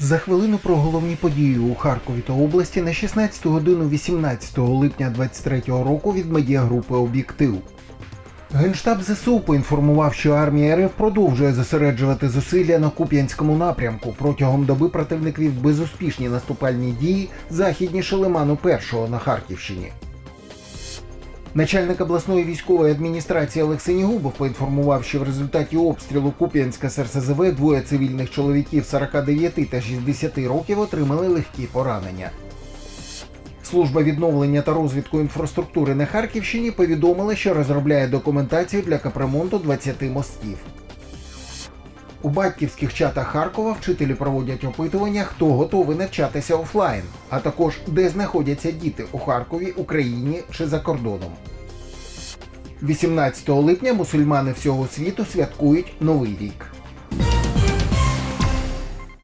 За хвилину про головні події у Харкові та області на 16 годину 18 липня 2023 року від медіагрупи Об'єктив. Генштаб ЗСУ поінформував, що армія РФ продовжує зосереджувати зусилля на Куп'янському напрямку. Протягом доби противник вів безуспішні наступальні дії західніше Лиману Першого на Харківщині. Начальник обласної військової адміністрації Олексій Нігубов поінформував, що в результаті обстрілу Куп'янська СРСЗВ двоє цивільних чоловіків 49 та 60 років отримали легкі поранення. Служба відновлення та розвитку інфраструктури на Харківщині повідомила, що розробляє документацію для капремонту 20 мостів. У батьківських чатах Харкова вчителі проводять опитування, хто готовий навчатися офлайн, а також де знаходяться діти у Харкові, Україні чи за кордоном. 18 липня мусульмани всього світу святкують Новий рік.